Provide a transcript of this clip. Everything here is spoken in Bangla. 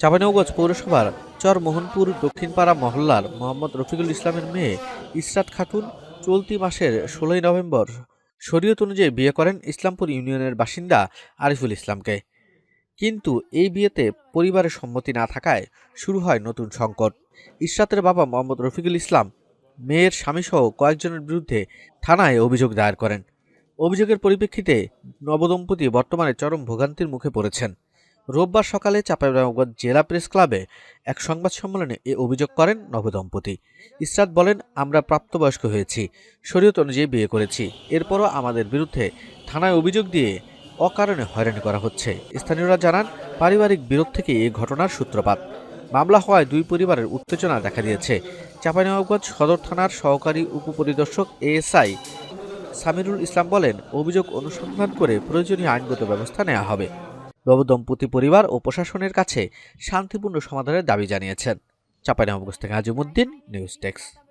চাঁপাইনবাবগঞ্জ পৌরসভার চরমোহনপুর দক্ষিণপাড়া মহল্লার মোহাম্মদ রফিকুল ইসলামের মেয়ে ইসরাত খাতুন চলতি মাসের ষোলোই নভেম্বর শরীয়ত অনুযায়ী বিয়ে করেন ইসলামপুর ইউনিয়নের বাসিন্দা আরিফুল ইসলামকে। কিন্তু এই বিয়েতে পরিবারের সম্মতি না থাকায় শুরু হয় নতুন সংকট। ইসরাতের বাবা মোহাম্মদ রফিকুল ইসলাম মেয়ের স্বামীসহ কয়েকজনের বিরুদ্ধে থানায় অভিযোগ দায়ের করেন। অভিযোগের পরিপ্রেক্ষিতে নবদম্পতি বর্তমানে চরম ভোগান্তির মুখে পড়েছেন। রোববার সকালে চাঁপাইনবাবগঞ্জ জেলা প্রেস ক্লাবে এক সংবাদ সম্মেলনে এ অভিযোগ করেন নবদম্পতি। ইসরাত বলেন, আমরা প্রাপ্তবয়স্ক হয়েছি, শরীয়ত অনুযায়ী বিয়ে করেছি। এরপরও আমাদের বিরুদ্ধে থানায় অভিযোগ দিয়ে অকারণে হয়রানি করা হচ্ছে। স্থানীয়রা জানান, পারিবারিক বিরোধ থেকে এই ঘটনার সূত্রপাত। মামলা হওয়ায় দুই পরিবারের উত্তেজনা দেখা দিয়েছে। চাঁপাইনবাবগঞ্জ সদর থানার সহকারী উপপরিদর্শক এএসআই সামিরুল ইসলাম বলেন, অভিযোগ অনুসন্ধান করে প্রয়োজনীয় আইনগত ব্যবস্থা নেওয়া হবে। নবদম্পতি পরিবার ও প্রশাসনের কাছে শান্তিপূর্ণ সমাধানের দাবি জানিয়েছেন। চাঁপাইনবাবগঞ্জ থেকে আজিমুদ্দিন, নিউজ ডেস্ক।